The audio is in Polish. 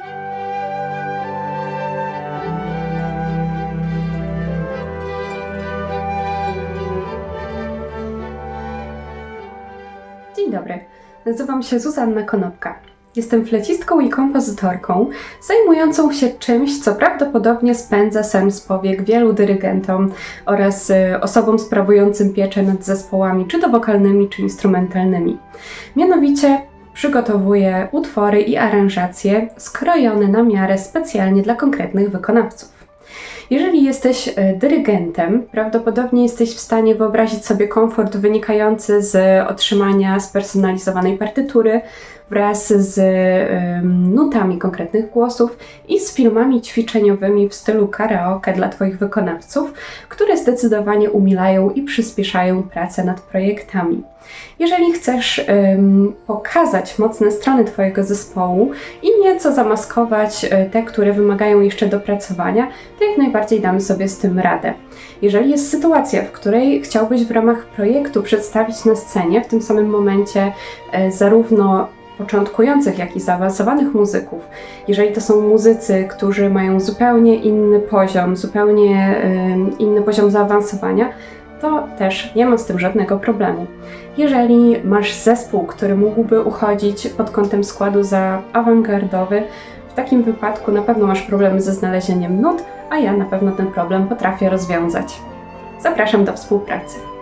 Dzień dobry, nazywam się Zuzanna Konopka. Jestem flecistką i kompozytorką, zajmującą się czymś, co prawdopodobnie spędza sen z powiek wielu dyrygentom oraz y, osobom sprawującym pieczę nad zespołami, czy to wokalnymi, czy instrumentalnymi. Mianowicie przygotowuję utwory i aranżacje skrojone na miarę specjalnie dla konkretnych wykonawców. Jeżeli jesteś e, dyrygentem, prawdopodobnie jesteś w stanie wyobrazić sobie komfort wynikający z otrzymania spersonalizowanej partytury wraz z em, nutami konkretnych głosów i z filmami ćwiczeniowymi w stylu karaoke dla Twoich wykonawców, które zdecydowanie umilają i przyspieszają pracę nad projektami. Jeżeli chcesz em, pokazać mocne strony Twojego zespołu i nieco zamaskować e, te, które wymagają jeszcze dopracowania, to jak najbardziej damy sobie z tym radę. Jeżeli jest sytuacja, w której chciałbyś w ramach projektu przedstawić na scenie w tym samym momencie e, zarówno początkujących, jak i zaawansowanych muzyków, jeżeli to są muzycy, którzy mają zupełnie inny poziom, zupełnie em, inny poziom zaawansowania, to też nie ma z tym żadnego problemu. Jeżeli masz zespół, który mógłby uchodzić pod kątem składu za awangardowy, w takim wypadku na pewno masz problemy ze znalezieniem nut, a ja na pewno ten problem potrafię rozwiązać. Zapraszam do współpracy.